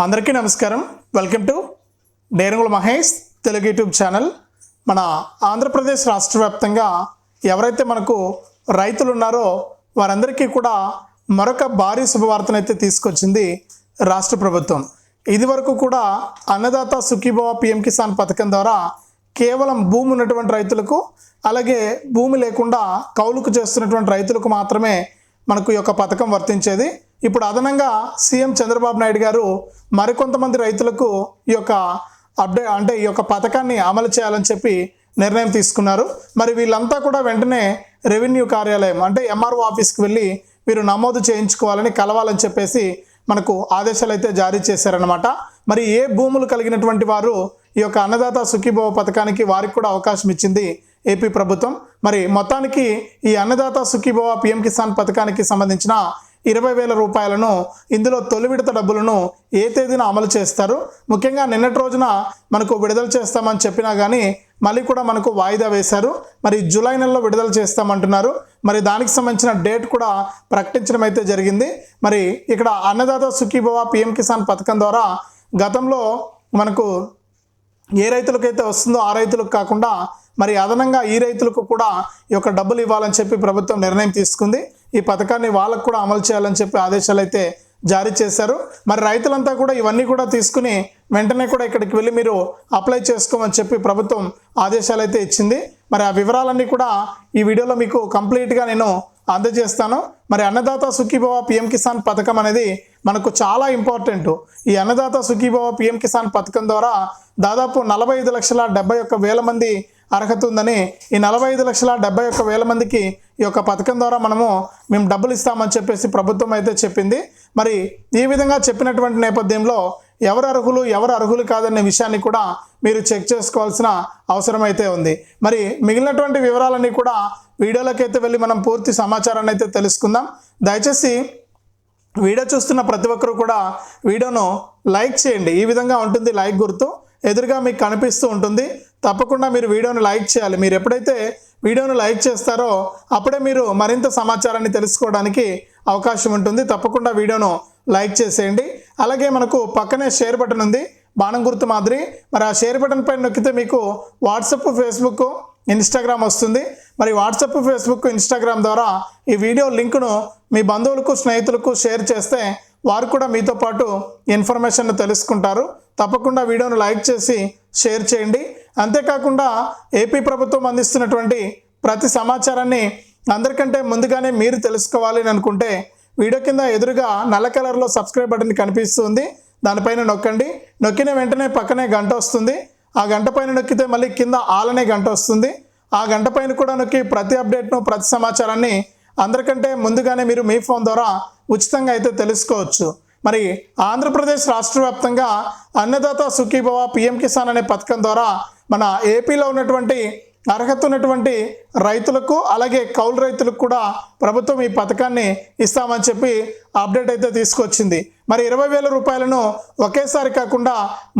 అందరికీ నమస్కారం. Welcome to Derangula Mahesh Telugu YouTube channel. మన ఆంధ్రప్రదేశ్ రాష్ట్ర వ్యాప్తంగా ఎవరైతే మనకు రైతులు ఉన్నారో వారందరికీ కూడా మరొక భారీ శుభవార్తనైతే తీసుకొచ్చింది రాష్ట్ర ప్రభుత్వం. ఇదివరకు కూడా అన్నదాత సుఖీభవ పిఎం కిసాన్ పథకం ద్వారా కేవలం భూమి ఉన్నటువంటి రైతులకు అలాగే భూమి లేకుండా కౌలుకు చేస్తున్నటువంటి రైతులకు మాత్రమే మనకు ఈ యొక్క పథకం వర్తించేది. ఇప్పుడు అదనంగా సీఎం చంద్రబాబు నాయుడు గారు మరికొంతమంది రైతులకు ఈ యొక్క అప్డే అంటే ఈ యొక్క పథకాన్ని అమలు చేయాలని చెప్పి నిర్ణయం తీసుకున్నారు. మరి వీళ్ళంతా కూడా వెంటనే రెవెన్యూ కార్యాలయం అంటే ఎంఆర్ఓ ఆఫీస్కి వెళ్ళి వీరు నమోదు చేయించుకోవాలని కలవాలని చెప్పేసి మనకు ఆదేశాలు అయితే జారీ చేశారనమాట మరి ఏ భూములు కలిగినటువంటి వారు ఈ యొక్క అన్నదాత సుఖీభవ పథకానికి వారికి కూడా అవకాశం ఇచ్చింది ఏపీ ప్రభుత్వం. మరి మొత్తానికి ఈ అన్నదాత సుఖీభవ పిఎం కిసాన్ పథకానికి సంబంధించిన ఇరవై వేల రూపాయలను ఇందులో తొలి విడత డబ్బులను ఏ తేదీన అమలు చేస్తారు? ముఖ్యంగా నిన్నటి రోజున మనకు విడుదల చేస్తామని చెప్పినా కానీ మళ్ళీ కూడా మనకు వాయిదా వేశారు. మరి జూలై నెలలో విడుదల చేస్తామంటున్నారు. మరి దానికి సంబంధించిన డేట్ కూడా ప్రకటించడం అయితే జరిగింది. మరి ఇక్కడ అన్నదాత సుఖీభవ పిఎం కిసాన్ పథకం ద్వారా గతంలో మనకు ఏ రైతులకైతే వస్తుందో ఆ రైతులకు కాకుండా మరి అదనంగా ఈ రైతులకు కూడా ఈ యొక్క డబ్బులు ఇవ్వాలని చెప్పి ప్రభుత్వం నిర్ణయం తీసుకుంది. ఈ పథకాన్ని వాళ్ళకు కూడా అమలు చేయాలని చెప్పి ఆదేశాలు అయితే జారీ చేశారు. మరి రైతులంతా కూడా ఇవన్నీ కూడా తీసుకుని వెంటనే కూడా ఇక్కడికి వెళ్ళి మీరు అప్లై చేసుకోమని చెప్పి ప్రభుత్వం ఆదేశాలు అయితే ఇచ్చింది. మరి ఆ వివరాలన్నీ కూడా ఈ వీడియోలో మీకు కంప్లీట్గా నేను అందజేస్తాను. మరి అన్నదాత సుఖీభవ పిఎం కిసాన్ పథకం అనేది మనకు చాలా ఇంపార్టెంట్. ఈ అన్నదాత సుఖీభవ పిఎం కిసాన్ పథకం ద్వారా దాదాపు నలభై ఐదు లక్షల డెబ్బై ఒక్క వేల మంది అర్హత ఉందని ఈ నలభై ఐదు లక్షల డెబ్బై ఒక్క వేల మందికి ఈ యొక్క పథకం ద్వారా మనము మేము డబ్బులు ఇస్తామని చెప్పేసి ప్రభుత్వం అయితే చెప్పింది. మరి ఈ విధంగా చెప్పినటువంటి నేపథ్యంలో ఎవరు అర్హులు ఎవరు అర్హులు కాదనే విషయాన్ని కూడా మీరు చెక్ చేసుకోవాల్సిన అవసరం అయితే ఉంది. మరి మిగిలినటువంటి వివరాలన్నీ కూడా వీడియోలోకి అయితే వెళ్ళి మనం పూర్తి సమాచారాన్ని అయితే తెలుసుకుందాం. దయచేసి వీడియో చూస్తున్న ప్రతి ఒక్కరు కూడా వీడియోను లైక్ చేయండి. ఈ విధంగా ఉంటుంది లైక్ గుర్తు. ఎదురుగా మీకు కనిపిస్తూ ఉంటుంది. తప్పకుండా మీరు వీడియోను లైక్ చేయాలి. మీరు ఎప్పుడైతే వీడియోను లైక్ చేస్తారో అప్పుడే మీరు మరింత సమాచారాన్ని తెలుసుకోవడానికి అవకాశం ఉంటుంది. తప్పకుండా వీడియోను లైక్ చేసేయండి. అలాగే మనకు పక్కనే షేర్ బటన్ ఉంది. బాణం గుర్తు మాదిరి. మరి ఆ షేర్ బటన్ పైన నొక్కితే మీకు వాట్సప్ ఫేస్బుక్ ఇన్స్టాగ్రామ్ వస్తుంది. మరి వాట్సప్ ఫేస్బుక్ ఇన్స్టాగ్రామ్ ద్వారా ఈ వీడియో లింకును మీ బంధువులకు స్నేహితులకు షేర్ చేస్తే వారు కూడా మీతో పాటు ఇన్ఫర్మేషన్ తెలుసుకుంటారు. తప్పకుండా వీడియోను లైక్ చేసి షేర్ చేయండి. అంతేకాకుండా ఏపీ ప్రభుత్వం అందిస్తున్నటువంటి ప్రతి సమాచారాన్ని అందరికంటే ముందుగానే మీరు తెలుసుకోవాలి అని అనుకుంటే వీడియో కింద ఎదురుగా నల్ల కలర్లో సబ్స్క్రైబ్ బటన్ కనిపిస్తుంది. దానిపైన నొక్కండి. నొక్కిన వెంటనే పక్కనే గంట వస్తుంది. ఆ గంట పైన నొక్కితే మళ్ళీ కింద ఆలనే గంట వస్తుంది. ఆ గంట పైన కూడా నొక్కి ప్రతి అప్డేట్ను ప్రతి సమాచారాన్ని అందరికంటే ముందుగానే మీరు మీ ఫోన్ ద్వారా ఉచితంగా అయితే తెలుసుకోవచ్చు. మరి ఆంధ్రప్రదేశ్ రాష్ట్ర వ్యాప్తంగా అన్నదాత సుఖీభవ పిఎం కిసాన్ అనే పథకం ద్వారా మన ఏపీలో ఉన్నటువంటి అర్హత ఉన్నటువంటి రైతులకు అలాగే కౌలు రైతులకు కూడా ప్రభుత్వం ఈ పథకాన్ని ఇస్తామని చెప్పి అప్డేట్ అయితే తీసుకొచ్చింది. మరి ఇరవై వేల రూపాయలను ఒకేసారి కాకుండా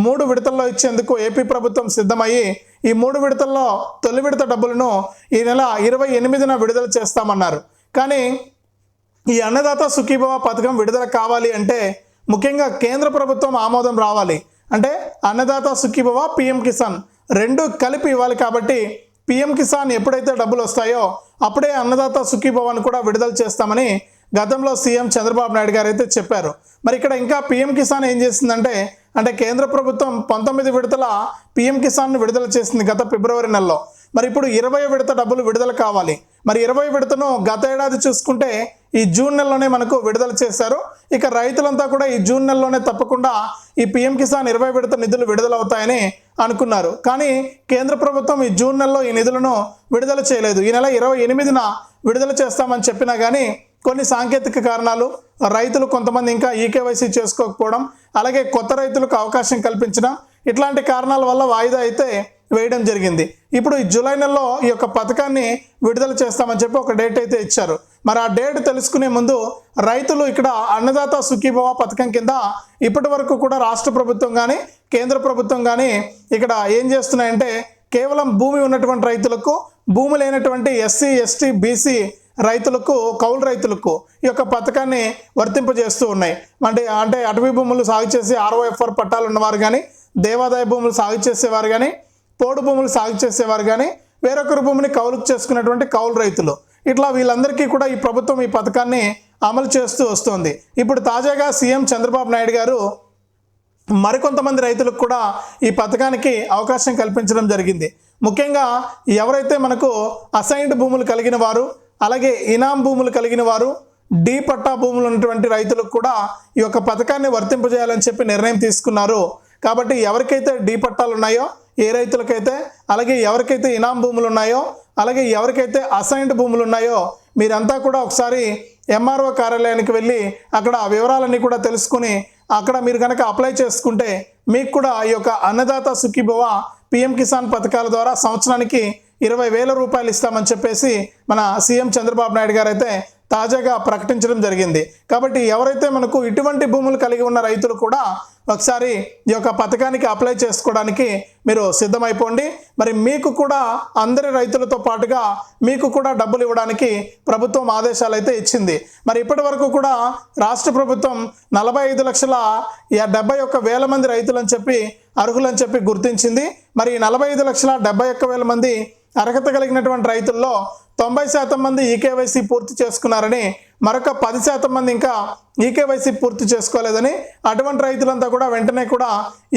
మూడు విడతల్లో ఇచ్చేందుకు ఏపీ ప్రభుత్వం సిద్ధమయ్యి ఈ మూడు విడతల్లో తొలి విడత డబ్బులను ఈ నెల ఇరవై ఎనిమిదిన విడుదల చేస్తామన్నారు. కానీ ఈ అన్నదాత సుఖీభవ పథకం విడుదల కావాలి అంటే ముఖ్యంగా కేంద్ర ప్రభుత్వం ఆమోదం రావాలి. అంటే అన్నదాత సుఖీభవ పిఎం కిసాన్ రెండు కలిపి ఇవ్వాలి కాబట్టి పిఎం కిసాన్ ఎప్పుడైతే డబ్బులు వస్తాయో అప్పుడే అన్నదాత సుఖీభవన్ కూడా విడుదల చేస్తామని గతంలో సీఎం చంద్రబాబు నాయుడు గారు అయితే చెప్పారు. మరి ఇక్కడ ఇంకా పిఎం కిసాన్ ఏం చేసిందంటే అంటే కేంద్ర ప్రభుత్వం పంతొమ్మిది విడతల పిఎం కిసాన్ను విడుదల చేసింది గత ఫిబ్రవరి నెలలో. మరి ఇప్పుడు ఇరవై విడత డబ్బులు విడుదల కావాలి. మరి ఇరవై విడతను గత ఏడాది చూసుకుంటే ఈ జూన్ నెలలోనే మనకు విడుదల చేశారు. ఇక రైతులంతా కూడా ఈ జూన్ నెలలోనే తప్పకుండా ఈ పిఎం కిసాన్ ఇరవై విడత నిధులు విడుదలవుతాయని అనుకున్నారు. కానీ కేంద్ర ప్రభుత్వం ఈ జూన్ నెలలో ఈ నిధులను విడుదల చేయలేదు. ఈ నెల ఇరవై ఎనిమిదిన విడుదల చేస్తామని చెప్పినా కానీ కొన్ని సాంకేతిక కారణాలు రైతులు కొంతమంది ఇంకా ఈకేవైసీ చేసుకోకపోవడం అలాగే కొత్త రైతులకు అవకాశం కల్పించడం ఇట్లాంటి కారణాల వల్ల వాయిదా అయితే వేయడం జరిగింది. ఇప్పుడు ఈ జూలై నెలలో ఈ యొక్క పథకాన్ని విడుదల చేస్తామని చెప్పి ఒక డేట్ అయితే ఇచ్చారు. మరి ఆ డేట్ తెలుసుకునే ముందు రైతులు ఇక్కడ అన్నదాత సుఖీభవ పథకం కింద ఇప్పటి వరకు కూడా రాష్ట్ర ప్రభుత్వం కానీ కేంద్ర ప్రభుత్వం కానీ ఇక్కడ ఏం చేస్తున్నాయంటే కేవలం భూమి ఉన్నటువంటి రైతులకు భూమి లేనటువంటి ఎస్సీ ఎస్టీ బీసీ రైతులకు కౌలు రైతులకు ఈ యొక్క పథకాన్ని వర్తింపజేస్తూ ఉన్నాయి. అంటే అంటే అటవీ భూములు సాగు చేసి ఆర్ఓఎఫ్ఆర్ పట్టాలు ఉన్నవారు కానీ దేవాదాయ భూములు సాగు చేసేవారు కానీ పోడు భూములు సాగు చేసేవారు కానీ వేరొకరి భూమిని కౌలుకు చేసుకున్నటువంటి కౌలు రైతులు. ఇట్లా వీళ్ళందరికీ కూడా ఈ ప్రభుత్వం ఈ పథకాన్ని అమలు చేస్తూ వస్తుంది. ఇప్పుడు తాజాగా సీఎం చంద్రబాబు నాయుడు గారు మరికొంతమంది రైతులకు కూడా ఈ పథకానికి అవకాశం కల్పించడం జరిగింది. ముఖ్యంగా ఎవరైతే మనకు అసైన్డ్ భూములు కలిగిన వారు అలాగే ఇనాం భూములు కలిగిన వారు డీ పట్టా భూములు ఉన్నటువంటి రైతులకు కూడా ఈ యొక్క పథకాన్ని వర్తింపజేయాలని చెప్పి నిర్ణయం తీసుకున్నారు. కాబట్టి ఎవరికైతే డి పట్టాలు ఉన్నాయో ఏ రైతులకైతే అలాగే ఎవరికైతే ఇనాం భూములు ఉన్నాయో అలాగే ఎవరికైతే అసైన్డ్ భూములు ఉన్నాయో మీరంతా కూడా ఒకసారి ఎంఆర్ఓ కార్యాలయానికి వెళ్ళి అక్కడ ఆ వివరాలన్నీ కూడా తెలుసుకుని అక్కడ మీరు కనుక అప్లై చేసుకుంటే మీకు కూడా ఈ యొక్క అన్నదాత సుఖీభవ పిఎం కిసాన్ పథకాల ద్వారా సంవత్సరానికి ఇరవై వేల రూపాయలు ఇస్తామని చెప్పేసి మన సీఎం చంద్రబాబు నాయుడు గారు అయితే తాజాగా ప్రకటించడం జరిగింది. కాబట్టి ఎవరైతే మనకు ఇటువంటి భూములు కలిగి ఉన్న రైతులు కూడా ఒకసారి ఈ యొక్క పథకానికి అప్లై చేసుకోవడానికి మీరు సిద్ధమైపోండి. మరి మీకు కూడా అందరి రైతులతో పాటుగా మీకు కూడా డబ్బులు ఇవ్వడానికి ప్రభుత్వం ఆదేశాలు అయితే ఇచ్చింది. మరి ఇప్పటి వరకు కూడా రాష్ట్ర ప్రభుత్వం నలభై ఐదు లక్షల యా- డెబ్బై ఒక్క వేల మంది రైతులని చెప్పి అర్హులని చెప్పి గుర్తించింది. మరి ఈ నలభై ఐదు లక్షల డెబ్బై ఒక్క వేల మంది అర్హత కలిగినటువంటి రైతుల్లో తొంభై శాతం మంది ఈకేవైసీ పూర్తి చేసుకున్నారని మరొక పది శాతం మంది ఇంకా ఈకేవైసీ పూర్తి చేసుకోలేదని అటువంటి రైతులంతా కూడా వెంటనే కూడా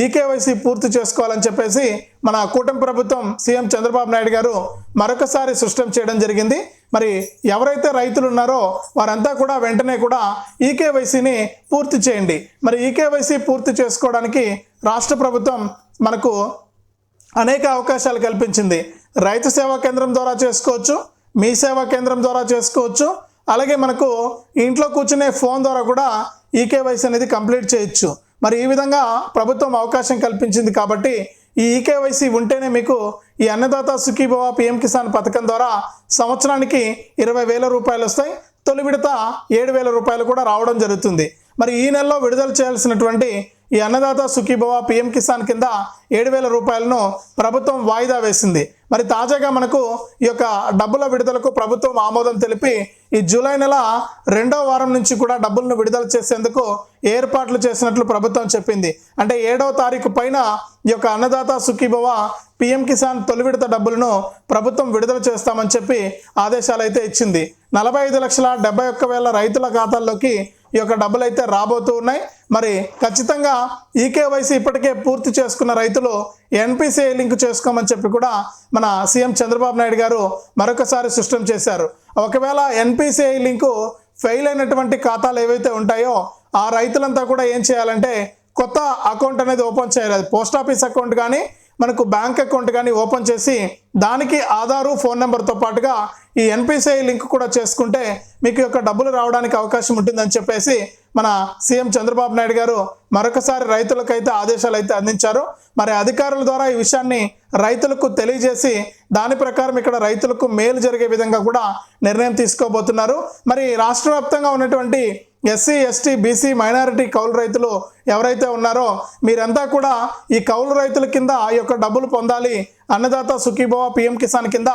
ఈకేవైసీ పూర్తి చేసుకోవాలని చెప్పేసి మన కూటమి ప్రభుత్వం సీఎం చంద్రబాబు నాయుడు గారు మరొకసారి సృష్టం చేయడం జరిగింది. మరి ఎవరైతే రైతులు ఉన్నారో వారంతా కూడా వెంటనే కూడా ఈకేవైసీని పూర్తి చేయండి. మరి ఈకేవైసీ పూర్తి చేసుకోవడానికి రాష్ట్ర ప్రభుత్వం మనకు అనేక అవకాశాలు కల్పించింది. రైతు సేవా కేంద్రం ద్వారా చేసుకోవచ్చు మీ సేవా కేంద్రం ద్వారా చేసుకోవచ్చు. అలాగే మనకు ఇంట్లో కూర్చునే ఫోన్ ద్వారా కూడా ఈకేవైసీ అనేది కంప్లీట్ చేయొచ్చు. మరి ఈ విధంగా ప్రభుత్వం అవకాశం కల్పించింది కాబట్టి ఈ ఈకేవైసీ ఉంటేనే మీకు ఈ అన్నదాత సుఖీభవ పిఎం కిసాన్ పథకం ద్వారా సంవత్సరానికి ఇరవై వేల రూపాయలు వస్తాయి. తొలి విడత ఏడు వేల రూపాయలు కూడా రావడం జరుగుతుంది. మరి ఈ నెలలో విడుదల చేయాల్సినటువంటి ఈ అన్నదాత సుఖీభవ పిఎం కిసాన్ కింద ఏడు వేల రూపాయలను ప్రభుత్వం వాయిదా వేసింది. మరి తాజాగా మనకు ఈ యొక్క డబ్బుల విడుదలకు ప్రభుత్వం ఆమోదం తెలిపి ఈ జూలై నెల రెండో వారం నుంచి కూడా డబ్బులను విడుదల చేసేందుకు ఏర్పాట్లు చేసినట్లు ప్రభుత్వం చెప్పింది. అంటే ఏడవ తారీఖు పైన ఈ యొక్క అన్నదాత సుఖీభవ పిఎం కిసాన్ తొలి విడత డబ్బులను ప్రభుత్వం విడుదల చేస్తామని చెప్పి ఆదేశాలు అయితే ఇచ్చింది. నలభై ఐదు లక్షల డెబ్బై ఒక్క వేల రైతుల ఖాతాల్లోకి ఈ యొక్క డబ్బులు అయితే రాబోతూ ఉన్నాయి. మరి ఖచ్చితంగా ఈకేవైసీ ఇప్పటికే పూర్తి చేసుకున్న రైతులు ఎన్పిసిఐ లింక్ చేసుకోమని చెప్పి కూడా మన సీఎం చంద్రబాబు నాయుడు గారు మరొకసారి సృష్టం చేశారు. ఒకవేళ ఎన్పిసిఐ లింకు ఫెయిల్ అయినటువంటి ఖాతాలు ఏవైతే ఉంటాయో ఆ రైతులంతా కూడా ఏం చేయాలంటే కొత్త అకౌంట్ అనేది ఓపెన్ చేయాలి. పోస్ట్ ఆఫీస్ అకౌంట్ కానీ మనకు బ్యాంక్ అకౌంట్ కానీ ఓపెన్ చేసి దానికి ఆధారు ఫోన్ నెంబర్తో పాటుగా ఈ ఎన్పిసిఐ లింక్ కూడా చేసుకుంటే మీకు యొక్క డబ్బులు రావడానికి అవకాశం ఉంటుందని చెప్పేసి మన సీఎం చంద్రబాబు నాయుడు గారు మరొకసారి రైతులకైతే ఆదేశాలు అయితే అందించారు. మరి అధికారుల ద్వారా ఈ విషయాన్ని రైతులకు తెలియజేసి దాని ప్రకారం ఇక్కడ రైతులకు మేలు జరిగే విధంగా కూడా నిర్ణయం తీసుకోబోతున్నారు. మరి రాష్ట్ర వ్యాప్తంగా ఉన్నటువంటి ఎస్సీ ఎస్టీ బీసీ మైనారిటీ కౌలు రైతులు ఎవరైతే ఉన్నారో మీరంతా కూడా ఈ కౌలు రైతుల కింద ఆ యొక్క డబ్బులు పొందాలి. అన్నదాత సుఖీభవ పిఎం కిసాన్ కింద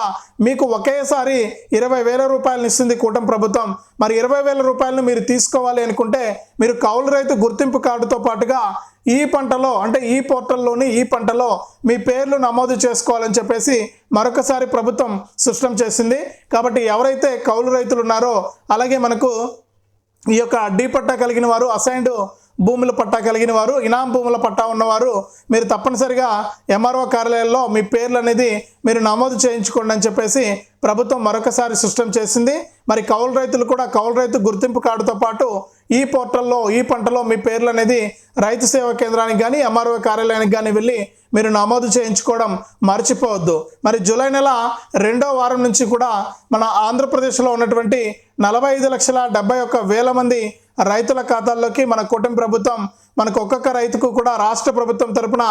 మీకు ఒకేసారి ఇరవై వేల రూపాయలను ఇస్తుంది కూటమి ప్రభుత్వం. మరి ఇరవై వేల రూపాయలను మీరు తీసుకోవాలి అనుకుంటే మీరు కౌలు రైతు గుర్తింపు కార్డుతో పాటుగా ఈ పంటలో అంటే ఈ పోర్టల్లోని ఈ పంటలో మీ పేర్లు నమోదు చేసుకోవాలని చెప్పేసి మరొకసారి ప్రభుత్వం సృష్టం చేసింది. కాబట్టి ఎవరైతే కౌలు రైతులు ఉన్నారో అలాగే మనకు ఈ యొక్క అడ్డీ పట్టా కలిగిన వారు అసైన్డ్ భూముల పట్టా కలిగిన వారు ఇనాం భూముల పట్టా ఉన్నవారు మీరు తప్పనిసరిగా ఎంఆర్ఓ కార్యాలయాల్లో మీ పేర్లు అనేది మీరు నమోదు చేయించుకోండి అని చెప్పేసి ప్రభుత్వం మరొకసారి సృష్టం చేసింది. మరి కౌలు రైతులు కూడా కౌలు రైతు గుర్తింపు కార్డుతో పాటు ఈ పోర్టల్లో ఈ పంటలో మీ పేర్లు అనేది రైతు సేవా కేంద్రానికి కానీ ఎంఆర్ఓ కార్యాలయానికి కానీ వెళ్ళి మీరు నమోదు చేయించుకోవడం మర్చిపోవద్దు. మరి జూలై నెల రెండో వారం నుంచి కూడా మన ఆంధ్రప్రదేశ్లో ఉన్నటువంటి నలభై ఐదు లక్షల డెబ్బై ఒక్క వేల మంది రైతుల ఖాతాల్లోకి మన కూటమి ప్రభుత్వం మనకు ఒక్కొక్క రైతుకు కూడా రాష్ట్ర ప్రభుత్వం తరపున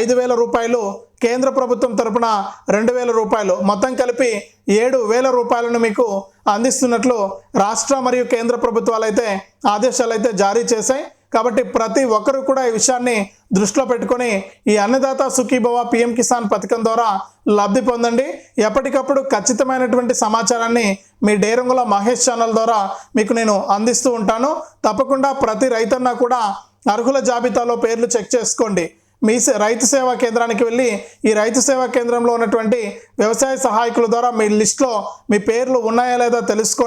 ఐదు వేల రూపాయలు కేంద్ర ప్రభుత్వం తరపున రెండు వేల రూపాయలు మొత్తం కలిపి ఏడు వేల రూపాయలను మీకు అందిస్తున్నట్లు రాష్ట్ర మరియు కేంద్ర ప్రభుత్వాలు అయితే ఆదేశాలు అయితే జారీ చేశాయి. కాబట్టి ప్రతి ఒక్కరూ కూడా ఈ విషయాన్ని దృష్టిలో పెట్టుకొని ఈ అన్నదాత సుఖీభవ పిఎం కిసాన్ పథకం ద్వారా లబ్ధి పొందండి. ఎప్పటికప్పుడు ఖచ్చితమైనటువంటి సమాచారాన్ని మీ డేరంగుల మహేష్ ఛానల్ ద్వారా మీకు నేను అందిస్తూ ఉంటాను. తప్పకుండా ప్రతి రైతన్న కూడా అర్హుల జాబితాలో పేర్లు చెక్ చేసుకోండి. మీ సే- రైతు సేవా కేంద్రానికి వెళ్ళి ఈ రైతు సేవా కేంద్రంలో ఉన్నటువంటి వ్యవసాయ సహాయకుల ద్వారా మీ లిస్ట్లో మీ పేర్లు ఉన్నాయా లేదా తెలుసుకో